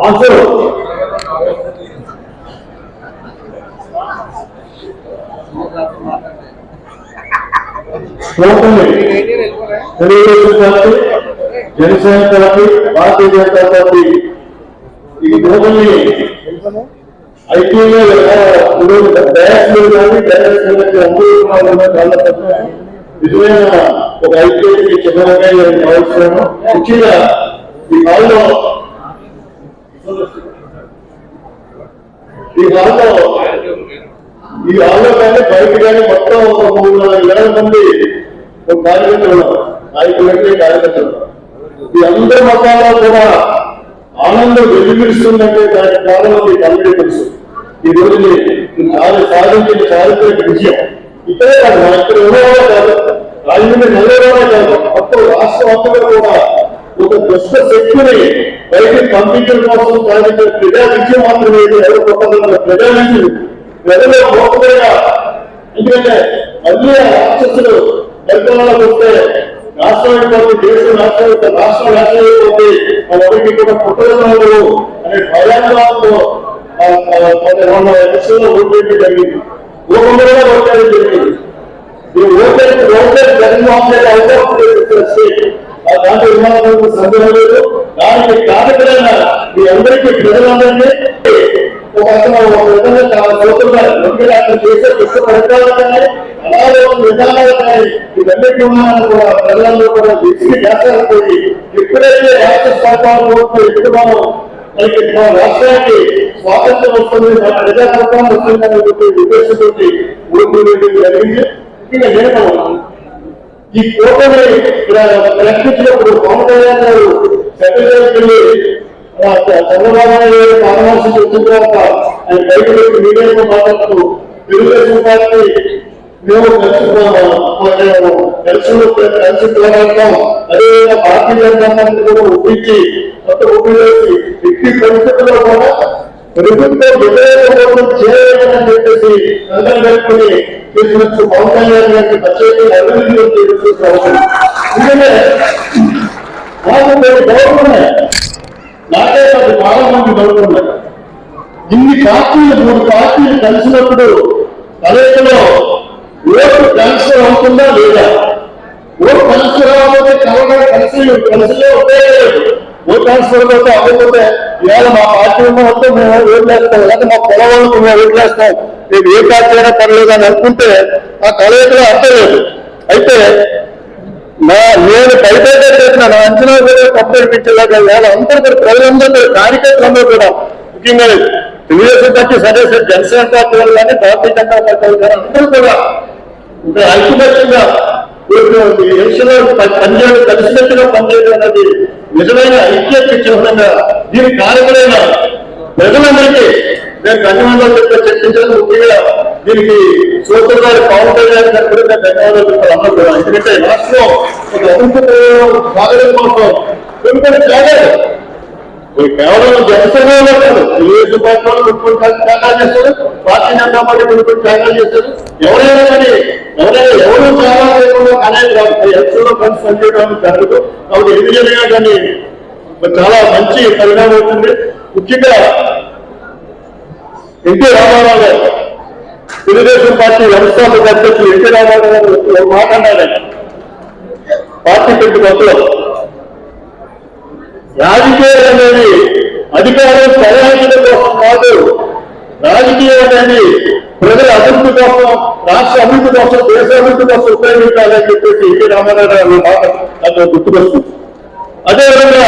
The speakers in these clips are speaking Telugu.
Answer Telugu Desam party Janasena party Bharatiya Janata party ఈ రోజుల్ని ఐటీలో కానీ అందరూ నిజమైన ఒక ఐటీ చిన్నగా నేను ముఖ్యంగా ఈ కాలంలో ఈ హాల్లో ఈ హాల్లో కానీ బయట కానీ మొత్తం ఒక మూడు నాలుగు వేల మంది ఒక కార్యకర్తలు ఉన్నారు. నాయకులకి కార్యకర్తలు ఈ అందరి మతాల్లో కూడా ఆనందం వెలుగురిస్తుందంటే దానికి కారణం మీకు అందరికీ తెలుసు. ఈ రోజు మీరు చాలా సాధించిన చారిత్రక విజయం. ఇక్కడే కాదు మన ఇక్కడ ఎవరో కాదు రాజమండ్రి నల్లవాడే కాదు. మొత్తం రాష్ట్ర వ్యాప్తంగా కూడా ఒక దుష్ట శక్తిని బయటికి పంపించడం కోసం సాధించిన ప్రజా విజయం మాత్రమే ఎవరు గొప్పదన్న ప్రజా విజయం ప్రజలు గొప్పగా ఎందుకంటే మళ్ళీ రాక్షసులు పరిపాలనకు వస్తే రాష్ట్రానికి పోతే దేశం రాష్ట్రం రాష్ట్రం రాష్ట్రానికి మనకి కూడా పుట్టలేదు అనే భయాంతో రెండు ఎలక్షన్లో ఓటేయడం జరిగింది. ఊహంలో కూడా ఓటేయడం జరిగింది. ఈ ఓటేసి ఓటేసి జగన్మోహన్ రెడ్డి అవకాశం వస్తే ఆ దాంట్లో విమానం సందేహం లేదు. దానికి కారణమైన మీ అందరికీ ప్రజలందరినీ ఒక విధంగా చాలా చదువుతున్నారు చేసే పరికరాలు కానీ అలాగే విధానాలు కానీ ఇవన్నీ కూడా ప్రజలందరూ కూడా ఎప్పుడైతే రాష్ట్ర సర్కారు ఎప్పుడు మనం మనకి మన రాష్ట్రానికి స్వాతంత్రం వస్తుంది మన ప్రజాస్వామ్యం వస్తుంది అనే ఉద్దేశంతో జరిగింది. ఇంకా నేను ఈ కోటని ప్రకటించినప్పుడు పవన్ కళ్యాణ్ గారు సెక్రటరీకి వెళ్ళి చంద్రబాబు నాయుడు పరామర్శం వచ్చిన తర్వాత ఆయన బయట పెట్టి మీడియాతో మాట్లాడుతూ తెలుగుదేశం పార్టీ మేము కలిసి కలిసి కలిసి పోరాడతాం అదేవిధంగా భారతీయ జనతా పార్టీ కూడా ఒప్పించి కొత్త ఒప్పించి ఎట్టి పరిస్థితుల్లో కూడా ప్రభుత్వ వ్యతిరేక ఓట్లు చేయాలని చెప్పేసి అందరం కలుపుకొని చేసినట్టు పవన్ కళ్యాణ్ గారికి ప్రత్యేకంగా అభివృద్ధి చేయాల్సిన అవసరం ఎందుకంటే నాకు కొన్ని డౌట్లు ఉన్నాయి. నాకే పెద్ద చాలా మంది ఉన్నాయి. ఇన్ని పార్టీలు మూడు పార్టీలు కలిసినప్పుడు కలయికలో ఓటు ట్రాన్స్ఫర్ అవుతుందా లేదా? ఓటు ట్రాన్స్ఫర్ అవ్వకపోతే కలగా కలిసి కలిసిలో ఉపయోగలేదు ఓటు ట్రాన్స్ఫర్ పోతే అవ్వకపోతే ఇవాళ మా పార్టీ మొత్తం మేము ఓట్లేస్తాం? లేకపోతే మా పొలవాళ్ళకు మేము ఓట్లేస్తాం? మేము ఏ పార్టీ అయినా పర్లేదు అని అనుకుంటే ఆ కలయికలో అర్థలేదు అయితే నా నేను పైపేట చేసిన నా అంచనా కూడా తప్పు వేళ ఇవాళ అందరూ ప్రజలందరూ కార్యకర్తలందరూ కూడా ముఖ్యంగా తెలుగుదేశం పార్టీ సరే సరే జనసేన పార్టీ వాళ్ళు కానీ భారతీయ జనతా పార్టీ వాళ్ళు కానీ అందరూ కూడా ఇంకా ఐక్యపక్షంగా ఎలక్షన్లో పనిచేయడం కలిసినట్టుగా పనిచేయడం అనేది నిజమైన ఐక్యత చిహ్నంగా దీని కారణమైన ప్రజలందరికీ నేను ధన్యవాదాలు చెప్పి చర్చించడం ముఖ్యంగా దీనికి సోదరు గారి పవన్ కళ్యాణ్ గారు కూడా నేను ధన్యవాదాలు చెప్పాలి. అందరూ కూడా. ఎందుకంటే రాష్ట్రం ఒక అభివృద్ధి సాగడం కోసం కొన్ని కొన్ని కేవలం జనసేనలో కాదు తెలుగుదేశం పార్టీ వాళ్ళు కొన్ని త్యాగాలు చేస్తారు భారతీయ జనతా పార్టీ కొన్ని త్యాగాలు చేస్తారు ఎవరైనా కానీ ఎవరైనా ఎవరు త్యాగాలు లేకుండా అనేది కాదు ఎలక్షన్లో కలిసి పనిచేయడం జరగదు. కాబట్టి ఎన్ని జరిగినా కానీ చాలా మంచి పరిణామం అవుతుంది. ముఖ్యంగా ఎన్టీ రామారావు గారు తెలుగుదేశం పార్టీ వ్యవస్థాపక అధ్యక్షులు ఎన్టీ రామారావు గారు మాట్లాడారు పార్టీ పెట్టి కొత్తలో రాజకీయాలు అనేది అధికారం ప్రయాణికుల కోసం కాదు. రాజకీయం అనేది ప్రజల అభివృద్ధి కోసం రాష్ట్ర అభివృద్ధి కోసం దేశ అభివృద్ధి కోసం ఉపయోగించాలని చెప్పేసి ఎన్టీ రామారావు గారు మాట నాకు గుర్తుకొస్తుంది. అదేవిధంగా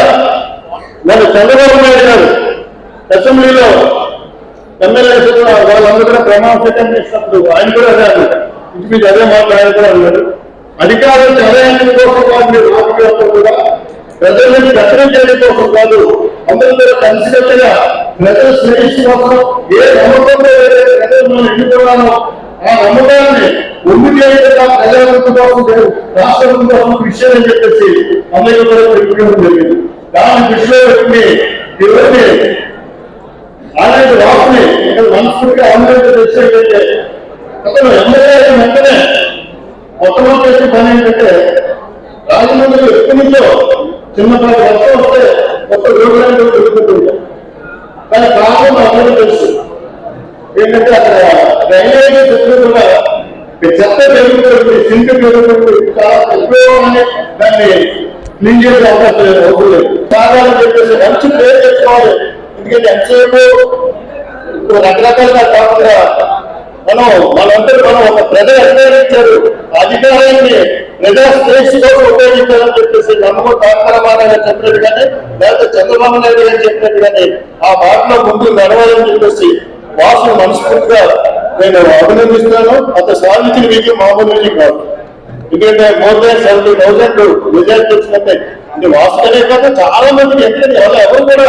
మన చంద్రబాబు నాయుడు గారు అసెంబ్లీలో ఎమ్మెల్యేస్ వాళ్ళందరూ కూడా ప్రమాణ స్వీకారం చేసినప్పుడు ఆయన కూడా అదే అన్నారు. ఇంటి మీద అదే మాట్లాడారు కూడా అన్నారు. అధికారం చదవడానికి కోసం కాదు మీరు రాజకీయాల్లో కూడా ప్రజలను నుంచి కత్తిరించడం కోసం కాదు అందరూ కూడా కలిసికట్టుగా ప్రజలు శ్రేయస్సు కోసం ఏ నమ్మకంతో ఏదైతే ప్రజలు మనం ఎన్నుకున్నామో ఆ నమ్మకాన్ని ముందు చేయకుండా ప్రజాభివృద్ధి కోసం రాష్ట్ర అభివృద్ధి కోసం కృషి అని చెప్పేసి అందరూ కూడా పెట్టుకోవడం జరిగింది. దాని దృష్టిలో పెట్టుకుని ఇవన్నీ అలాంటి వాటిని ఇక్కడ మనస్ఫూర్తిగా ఆందోళన చేసేటంటే అతను ఎమ్మెల్యే అయిన వెంటనే మొట్టమొదటి పని ఏంటంటే రాజమండ్రి ఎప్పటి నుంచో చిన్నపాటి వర్షం వస్తే ఒక రోడ్డు పెరుగుతుంది దాని ప్రాబ్లం అందరూ తెలుసు. ఏంటంటే అక్కడ రైల్వే చెప్తున్న చెత్త పెరుగుతుంది సింక్ పెరుగుతుంది చాలా ఉపయోగాన్ని దాన్ని క్లీన్ చేసే అవకాశం లేదు అవుతుంది సాధారణ చెప్పేసి మంచి పేరు తెచ్చుకోవాలి. ఎందుకంటే ఎంతసేపు ఇప్పుడు రకరకాలుగా కాకుండా మనం మనందరూ మనం ఒక ప్రజలు అధికారించారు అధికారాన్ని ప్రజా కోసం ఉపయోగించాలని చెప్పేసి నమ్మకం తారకరామారావు చెప్పినట్టు కానీ లేకపోతే చంద్రబాబు నాయుడు గారు చెప్పినట్టు కానీ ఆ మాటలో ముందు నడవాలని చెప్పేసి వాసును మనస్ఫూర్తిగా నేను అభినందిస్తున్నాను. అంత సాధించిన విజయం మామూలు విజయం కాదు. ఎందుకంటే more than seventy thousand result వచ్చినట్టే. ఇది వాసుకనే కాక చాలా మందికి ఎక్కడ ఎవరు కూడా